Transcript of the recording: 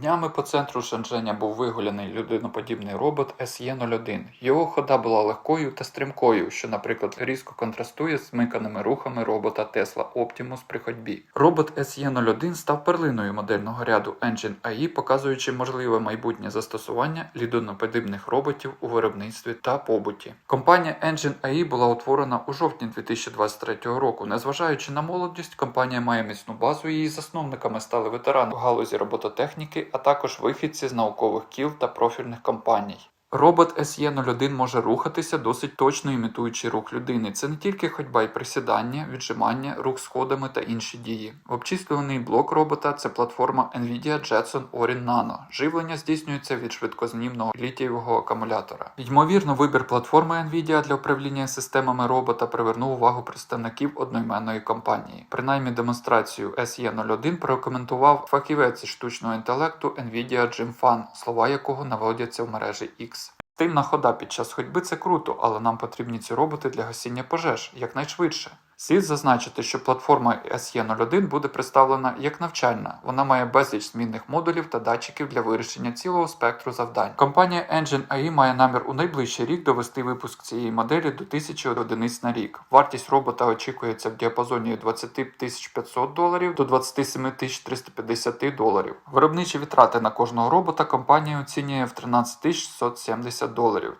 Днями по центру Шенженя був вигуляний людиноподібний робот SE-01. Його хода була легкою та стрімкою, що, наприклад, різко контрастує з смиканими рухами робота Tesla Optimus при ходьбі. Робот SE-01 став перлиною модельного ряду Engine AI, показуючи можливе майбутнє застосування людиноподібних роботів у виробництві та побуті. Компанія Engine AI була утворена у жовтні 2023 року. Незважаючи на молодість, компанія має міцну базу. Її засновниками стали ветерани в галузі робототехніки, а також вихідці з наукових кіл та профільних компаній. Робот SE01 може рухатися досить точно імітуючи рух людини. Це не тільки ходьба і присідання, віджимання, рух сходами та інші дії. Обчислюваний блок робота це платформа Nvidia Jetson Orin Nano. Живлення здійснюється від швидкознімного літієвого акумулятора. Ймовірно, вибір платформи Nvidia для управління системами робота привернув увагу представників одноіменної компанії. Принаймні демонстрацію SE01 прокоментував фахівець штучного інтелекту Nvidia Jim Fan, слова якого наводяться в мережі X. Стильна хода під час ходьби це круто, але нам потрібні ці роботи для гасіння пожеж якнайшвидше. Слід зазначити, що платформа SE01 буде представлена як навчальна. Вона має безліч змінних модулів та датчиків для вирішення цілого спектру завдань. Компанія Engine AI має намір у найближчий рік довести випуск цієї моделі до 1000 одиниць на рік. Вартість робота очікується в діапазоні від 20 500 доларів до 27 350 доларів. Виробничі витрати на кожного робота компанія оцінює в 13 670 доларів.